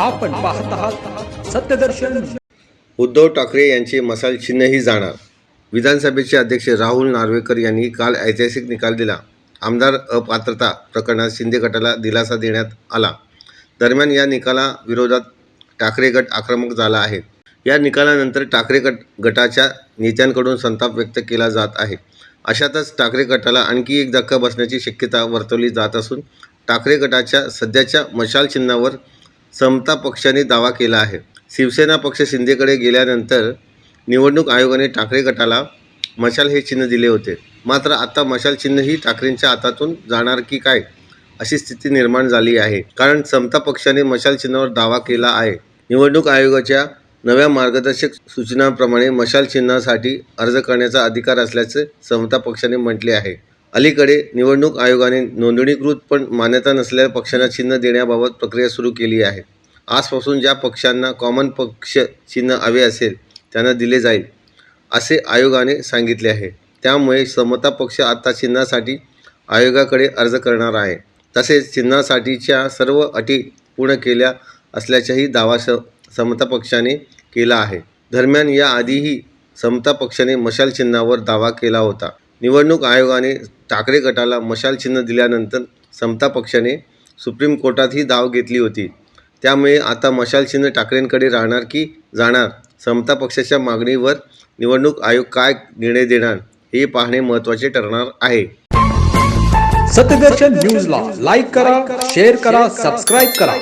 आपण पाहत आहात सत्यदर्शन. उद्धव ठाकरे यांचे मसाल चिन्हही जाणार. विधानसभेचे अध्यक्ष राहुल नार्वेकर यांनी काल ऐतिहासिक निकाल दिला. आमदार अपात्रता प्रकरणात शिंदे गटाला दिलासा देण्यात आला. दरम्यान या निकाला विरोधात ठाकरे गट आक्रमक झाला आहे. या निकालानंतर ठाकरे गट गटाच्या नेत्यांकडून संताप व्यक्त केला जात आहे. अशातच ठाकरे गटाला आणखी एक धक्का बसण्याची शक्यता वर्तवली जात असून ठाकरे गटाच्या सध्याच्या मशाल चिन्हावर समता पक्षाने दावा केला आहे. शिवसेना पक्ष शिंदेकडे गेल्यानंतर निवडणूक आयोगाने ठाकरे गटाला मशाल हे चिन्ह दिले होते. मात्र आता मशाल चिन्हही ठाकरेंच्या हातातून जाणार की काय अशी स्थिती निर्माण झाली आहे. कारण समता पक्षाने मशाल चिन्हावर दावा केला आहे. निवडणूक आयोगाच्या नव्या मार्गदर्शक सूचनांप्रमाणे मशाल चिन्हासाठी अर्ज करण्याचा अधिकार असल्याचे समता पक्षाने म्हटले आहे. अलीकडे निवडणूक आयोगाने नोंदणीकृत पण मान्यता नसलेल्या पक्षांना चिन्ह देण्याबाबत प्रक्रिया सुरू केली आहे. आजपासून ज्या पक्षांना कॉमन पक्ष चिन्ह हवे असेल त्यांना दिले जाईल असे आयोगाने सांगितले आहे. त्यामुळे समता पक्ष आता चिन्हासाठी आयोगाकडे अर्ज करणार आहे. तसेच चिन्हासाठीच्या सर्व अटी पूर्ण केल्या असल्याचाही दावा स समता पक्षाने केला आहे. दरम्यान याआधीही समता पक्षाने मशाल चिन्हावर दावा केला होता. निवडणूक आयोगाने ठाकरे गटाला मशाल चिन्ह दिल्यानंतर समता पक्षाने सुप्रीम कोर्टातही धाव घेतली होती. त्यामुळे आता मशाल चिन्ह ठाकरेंकडे राहणार की जाणार? समता पक्षाच्या मागणीवर निवडणूक आयोग काय निर्णय देणार? हे पाहणे महत्त्वाचे ठरणार आहे. सत्यदर्शन न्यूजला लाईक करा शेअर करा सबस्क्राईब करा.